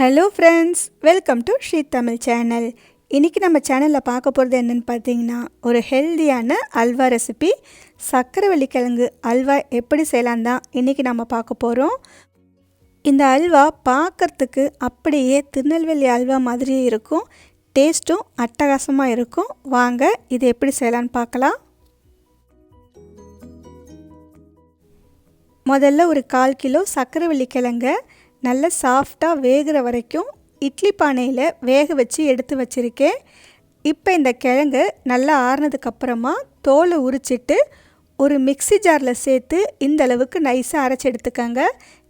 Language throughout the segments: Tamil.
Hello friends welcome to Sri Tamil channel இன்றைக்கி நம்ம சேனலில் பார்க்க போகிறது என்னென்னு பார்த்தீங்கன்னா ஒரு ஹெல்தியான அல்வா ரெசிபி சர்க்கரை கிழங்கு அல்வா எப்படி செய்யலாம் தான் இன்றைக்கி நம்ம பார்க்க போகிறோம் இந்த அல்வா பார்க்கறதுக்கு அப்படியே திருநெல்வேலி அல்வா மாதிரியே இருக்கும். டேஸ்ட்டும் அட்டகாசமாக இருக்கும். வாங்க இது எப்படி செய்யலான்னு பார்க்கலாம். முதல்ல ஒரு கால் கிலோ சர்க்கரை கிழங்க நல்லா சாஃப்டாக வேகிற வரைக்கும் இட்லி பானையில் வேக வச்சு எடுத்து வச்சுருக்கேன். இப்போ இந்த கிழங்கு நல்லா ஆறுனதுக்கப்புறமா தோலை உரிச்சிட்டு ஒரு மிக்சி ஜாரில் சேர்த்து இந்த அளவுக்கு நைஸாக அரைச்சி எடுத்துக்கோங்க.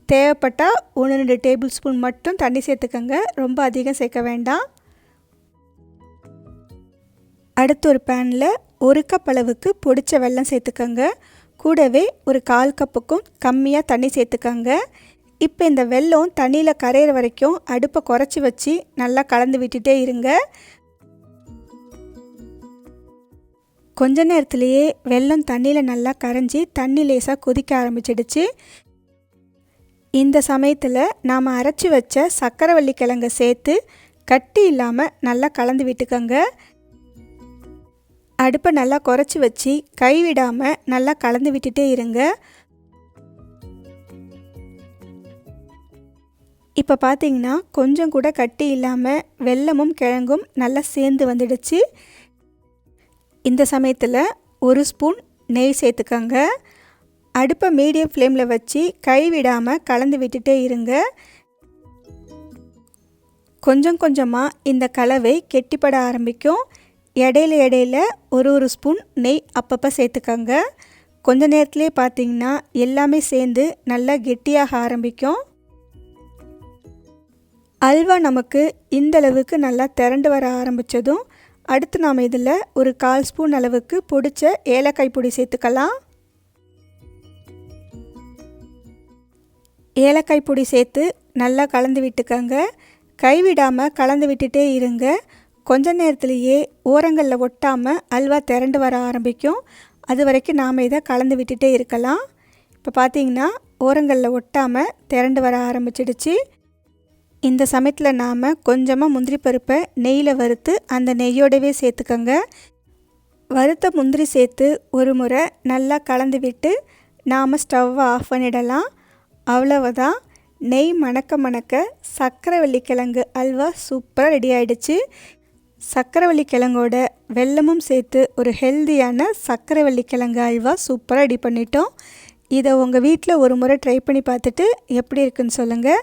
தேவைப்பட்டால் ஒன்று ரெண்டு டேபிள் ஸ்பூன் மட்டும் தண்ணி சேர்த்துக்கோங்க. ரொம்ப அதிகம் சேர்க்க வேண்டாம். அடுத்து ஒரு பேனில் ஒரு கப் அளவுக்கு பொடிச்ச வெல்லம் சேர்த்துக்கோங்க. கூடவே ஒரு கால் கப்புக்கும் கம்மியாக தண்ணி சேர்த்துக்கோங்க. இப்போ இந்த வெல்லம் தண்ணியில் கரையிற வரைக்கும் அடுப்பை குறைச்சி வச்சு நல்லா கலந்து விட்டுட்டே இருங்க. கொஞ்ச நேரத்துலேயே வெல்லம் தண்ணியில் நல்லா கரைஞ்சி தண்ணி லேசாக கொதிக்க ஆரம்பிச்சிடுச்சு. இந்த சமயத்தில் நாம் அரைச்சி வச்ச சக்கரவள்ளி கிழங்க சேர்த்து கட்டி இல்லாமல் நல்லா கலந்து விட்டுக்கோங்க. அடுப்பை நல்லா குறைச்சி வச்சு கைவிடாமல் நல்லா கலந்து விட்டுட்டே இருங்க. இப்போ பார்த்தீங்கன்னா கொஞ்சம் கூட கட்டி இல்லாமல் வெல்லமும் கிழங்கும் நல்லா சேர்ந்து வந்துடுச்சு. இந்த சமயத்தில் ஒரு ஸ்பூன் நெய் சேர்த்துக்கோங்க. அடுப்பை மீடியம் ஃப்ளேமில் வச்சு கைவிடாமல் கலந்து விட்டுட்டே இருங்க. கொஞ்சம் கொஞ்சமாக இந்த கலவை கெட்டிப்பட ஆரம்பிக்கும். இடையில இடையில ஒரு ஒரு ஸ்பூன் நெய் அப்பப்போ சேர்த்துக்கோங்க. கொஞ்ச நேரத்துலேயே பார்த்தீங்கன்னா எல்லாமே சேர்ந்து நல்லா கெட்டியாக ஆரம்பிக்கும். அல்வா நமக்கு இந்தளவுக்கு நல்லா திரண்டு வர ஆரம்பித்ததும் அடுத்து நாம் இதில் ஒரு கால் ஸ்பூன் அளவுக்கு பொடிச்ச ஏலக்காய் பொடி சேர்த்துக்கலாம். ஏலக்காய் பொடி சேர்த்து நல்லா கலந்து விட்டுக்கங்க. கைவிடாமல் கலந்து விட்டுட்டே இருங்க. கொஞ்ச நேரத்துலேயே ஓரங்களில் ஒட்டாமல் அல்வா திரண்டு வர ஆரம்பிக்கும். அது வரைக்கும் நாம் இதை கலந்து விட்டுட்டே இருக்கலாம். இப்போ பார்த்தீங்கன்னா ஓரங்களில் ஒட்டாமல் திரண்டு வர ஆரம்பிச்சிடுச்சு. இந்த சமயத்தில் நாம் கொஞ்சமாக முந்திரி பருப்பை நெய்யில் வறுத்து அந்த நெய்யோடவே சேர்த்துக்கோங்க. வறுத்த முந்திரி சேர்த்து ஒரு முறை நல்லா கலந்து விட்டு நாம் ஸ்டவ்வை ஆஃப் பண்ணிடலாம். அவ்வளவுதான். நெய் மணக்க மணக்க சர்க்கரை வெள்ளிக்கிழங்கு அல்வா சூப்பராக ரெடி ஆகிடுச்சு சர்க்கரை வள்ளிக்கிழங்கோட வெல்லமும் சேர்த்து ஒரு ஹெல்த்தியான சர்க்கரை வள்ளிக்கிழங்கு அல்வா சூப்பராக ரெடி பண்ணிட்டோம். இதை உங்கள் வீட்டில் ஒரு முறை ட்ரை பண்ணி பார்த்துட்டு எப்படி இருக்குன்னு சொல்லுங்கள்